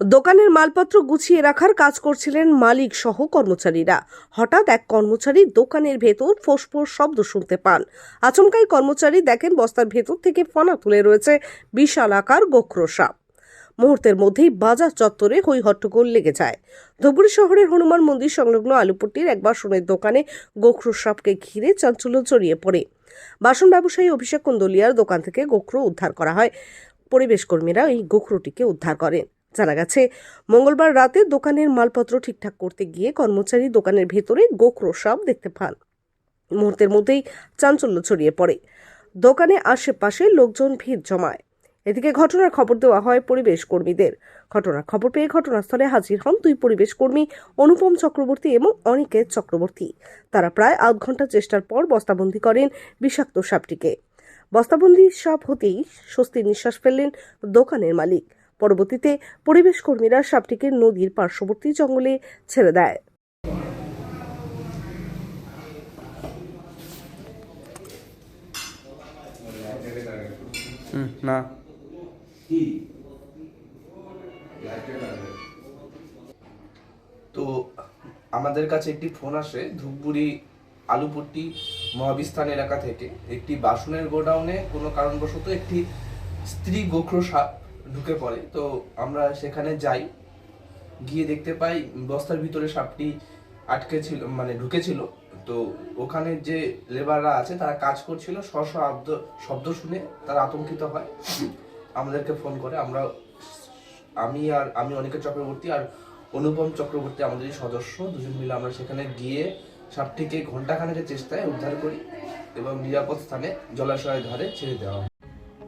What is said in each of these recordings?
দোকানের মালপত্র গুছিয়ে রাখার কাজ করছিলেন মালিক সহ কর্মচারীরা। হঠাৎ এক কর্মচারী দোকানের ভেতর ফোসফোস শব্দ শুনতে পান। আচমকাই কর্মচারী দেখেন বস্তার ভেতর থেকে ফনা তুলে রয়েছে বিশাল আকার গোখরো সাপ মুহূর্তের মধ্যেই বাজার চত্বরে হই হট্টগোল লেগে যায়। ধুবড়ি শহরের হনুমান মন্দির সংলগ্ন আলুপট্টির এক বাসনের দোকানে গোখরো সাপকে ঘিরে চাঞ্চল্য জড়িয়ে পড়ে। বাসন ব্যবসায়ী অভিষেক কুন্দলিয়ার দোকান থেকে গোখরো উদ্ধার করা হয়। পরিবেশ কর্মীরা এই গোখরোটিকে উদ্ধার করেন। জানা গেছে, মঙ্গলবার রাতে দোকানের মালপত্র ঠিকঠাক করতে গিয়ে কর্মচারী দোকানের ভেতরে গোখরো সাপ দেখতে পান। মুহূর্তের মধ্যেই চাঞ্চল্য ছড়িয়ে পড়ে। দোকানে আশেপাশে লোকজন ভিড় জমায়। এদিকে ঘটনার খবর দেওয়া হয় পরিবেশ কর্মীদের। ঘটনার খবর পেয়ে ঘটনাস্থলে হাজির হন দুই পরিবেশ কর্মী অনুপম চক্রবর্তী এবং অনিকেত চক্রবর্তী। তারা প্রায় আধ ঘণ্টা চেষ্টার পর বস্তাবন্দি করেন বিষাক্ত সাপটিকে। বস্তাবন্দি সাপ হতেই স্বস্তির নিঃশ্বাস ফেললেন দোকানের মালিক। পরবর্তীতে পরিবেশ কর্মীরা সাপটিকে নদীর পার্শ্ববর্তী জঙ্গলে ছেড়ে দেয়। না। তো আমাদের কাছে একটি ফোন আসে ধূপগুড়ি আলুপট্টি মহাবিস্তান এলাকা থেকে। একটি বাসনের গোডাউনে কোনো কারণবশত একটি স্ত্রী গোখরো সাপ ঢুকে পড়ে। তো আমরা সেখানে যাই, গিয়ে দেখতে পাই বস্তার ভিতরে সাপটি আটকে ছিল মানে ঢুকেছিল। তো ওখানে যে লেবাররা আছে, তারা কাজ করছিল স্ব স্ব শব্দ শুনে তারা আতঙ্কিত হয়। আমাদেরকে ফোন করে, আমরা আমি আর, আমি অনিকেত চক্রবর্তী আর অনুপম চক্রবর্তী আমাদের এই সদস্য, দুজন মিলে আমরা সেখানে গিয়ে সাপটিকে ঘন্টাখানেকের চেষ্টায় উদ্ধার করি এবং নিরাপদ স্থানে জলাশয়ের ধারে ছেড়ে দেওয়া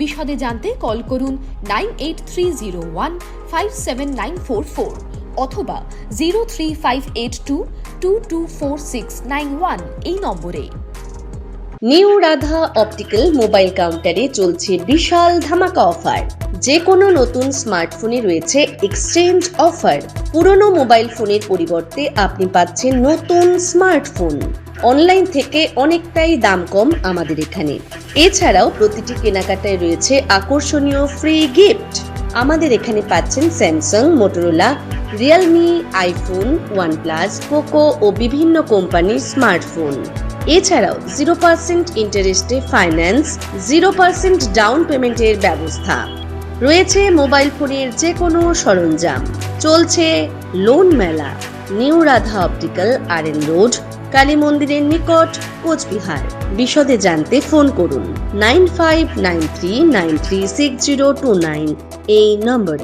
বিশদে জানতে কল করুন nine eight three zero one five seven nine four four অথবা zero three five eight two two two four six nine one এই নম্বরে। নিউ রাধা অপটিক্যাল মোবাইল কাউন্টারে চলছে বিশাল ধামাকা অফার। যে কোনো নতুন স্মার্টফোনে রয়েছে এক্সচেঞ্জ অফার। পুরনো মোবাইল ফোনের পরিবর্তে আপনি পাচ্ছেন নতুন স্মার্টফোন। অনলাইন থেকে অনেকটাই দাম কম আমাদের এখানে। এছাড়াও প্রতিটি কেনাকাটায় রয়েছে আকর্ষণীয় ফ্রি গিফট আমাদের এখানে পাচ্ছেন Samsung Motorola Realme iPhone OnePlus Poco ও বিভিন্ন কোম্পানির স্মার্টফোন এছাড়াও জিরো পার্সেন্ট ইন্টারেস্টে ফাইন্যান্স জিরো পার্সেন্ট ডাউন পেমেন্টের ব্যবস্থা। রয়েছে মোবাইল ফোনের যে কোনো সরঞ্জাম। চলছে লোন মেলা। New Radha optical R N road Kali মন্দিরের নিকট কোচবিহার। বিশদে জানতে ফোন করুন, nine five nine three nine three six zero two nine এই নম্বরে।